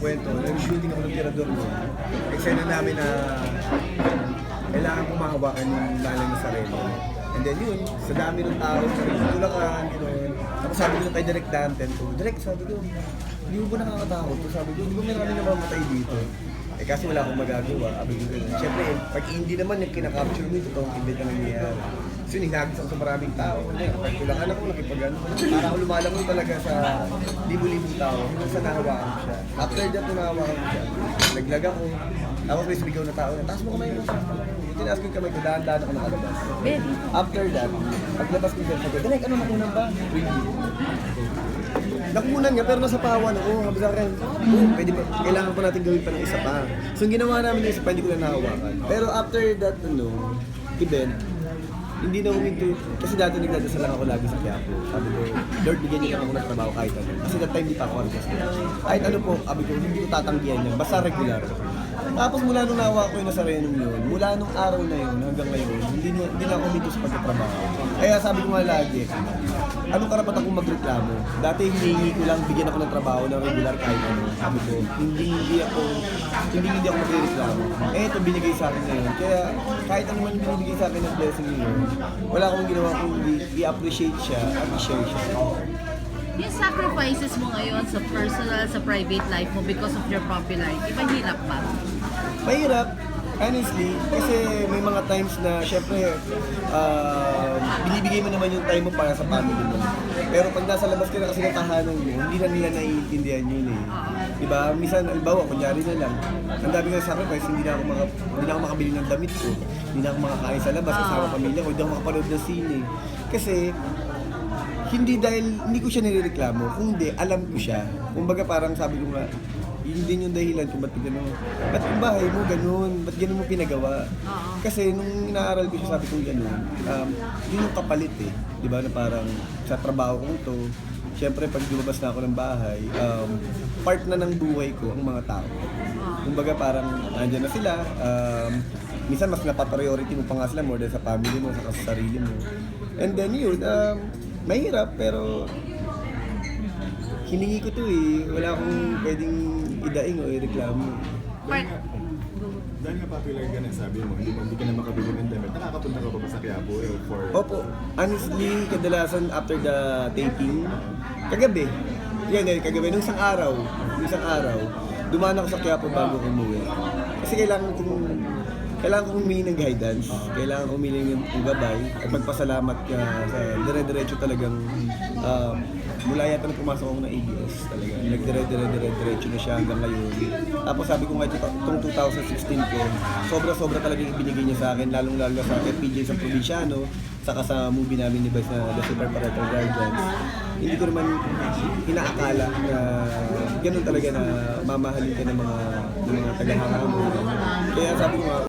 kwento, nag-shooting ako ng tirador noon. Eksena namin na kailangan pumahawakan yung lalang ng sarili. And then yun, sa dami ng tao, sa tulakan, gano'n. Tapos sabi ko kay Direk Danten, oh, Direk, sabi ko, hindi mo ba nakakatakot? So, sabi ko, hindi ba marami namamatay dito? Eh kasi wala akong magagawa. Sabi ko. Siyempre, pag hindi naman yung kinakapture mo, ito ang event na nangyayari. So yun, hinagis ako sa maraming tao. Nagtulakan ako, nakipag-ano. Para ako lumalangoy talaga sa libo-libong tao. Hanggang sa nahawakan ko siya. After that, nung nahawakan ko siya, naglag ako. Tapos may sumigaw na tao na, taas mo kamay mo, kamay mo. Tinaas ko yung kamay ko, dahan-dahan ako nakalabas. After that, paglabas ko dyan, sabi ko, Direk, ano nakunan ba? Nakunan nga, pero nasa pawan ako. Sabi sa akin, oh, pwede ba, kailangan pa natin gawin pa ng isa pa. So, yung ginawa namin yung isa pa, hindi ko na nahawakan. Pero after that, ano, event, hindi na huminto. Kasi dati nagdadasal lang ako lagi sa Quiapo. Sabi ko, Lord, bigyan niyo lang ako ng trabaho kahit ano. Kasi that time di pa ako artist. Kahit ano po, sabi ko, hindi ko tatanggihan yan. Basta regular. Tapos mula nung nawa ko yung nasa Renom yun, mula nung araw na yun hanggang ngayon, hindi na, hindi na ako huminto sa pagtatrabaho. Kaya sabi ko nga lagi, anong karapat akong magreklamo? Dati hinihingi ko lang bigyan ako ng trabaho na regular kahit ano. Sabi ko, hindi hindi ako hindi hindi ako magreklamo. Eh ito binigay sa akin ngayon. Kaya kahit ano man binibigay sa akin ng blessing niyo, wala akong ginawa kundi i-appreciate siya at i-share siya. Yung sacrifices mo ngayon sa personal, sa private life mo because of your popularity, mahirap ba? Mahirap, honestly, kasi may mga times na syempre uh, binibigay mo naman yung time mo para sa family mo. Pero pag nasa labas ka na kasi ng tahanan mo, hindi na nila naiintindihan yun eh. Diba? Minsan, albawa, kunyari na lang, ang dami ng sacrifice, hindi na ako, maka, hindi na ako makabili ng damit ko. Hindi na ako makakain sa labas, kasama pamilya ko, hindi ako makapanood ng sine. Kasi, hindi dahil hindi ko siya nirereklamo, kundi alam ko siya. Kumbaga parang sabi ko nga, yun din yung dahilan kung ba't gano'n. Ba't yung bahay mo ganun? Ba't ganun mo pinagawa? Kasi nung inaaral ko siya, sabi ko ganun, um, yun yung kapalit eh. Di ba na parang sa trabaho ko to, syempre pag lumabas na ako ng bahay, um, part na ng buhay ko ang mga tao. Kumbaga parang andyan na sila, um, minsan mas napapriority mo pa nga sila more than sa family mo, sa sa sarili mo. And then yun, um, mahirap pero hiningi ko to eh. Wala akong pwedeng idaing o ireklamo. Part, Dahil nga popular ka na, sabi mo, hindi, mo- hindi ka na makabili ng damit. Nakakapunta ka pa ba sa Quiapo eh, for... Opo, honestly, kadalasan after the taping, kagabi, yan eh, kagabi, nung isang araw, nung isang araw, dumaan ako sa Quiapo bago umuwi. Kasi kailangan kong, kailangan kong humingi ng guidance, kailangan kong humingi ng ng gabay, at magpasalamat ka sa dire-diretso talagang, um, mula yata nung pumasok ako ng ABS talaga, nagdire-dire-dire-diretso na siya hanggang ngayon. Tapos sabi ko nga, ito, itong 2016 ko, sobra-sobra talaga yung ibinigay niya sa akin, lalong-lalo sa FPJ sa Provinciano, saka sa movie namin ni Vice na The Super Parental Guardians. Hindi ko naman inaakala na ganun talaga na mamahalin ka ng mga, ng mga tagahanga mo. Kaya sabi ko nga,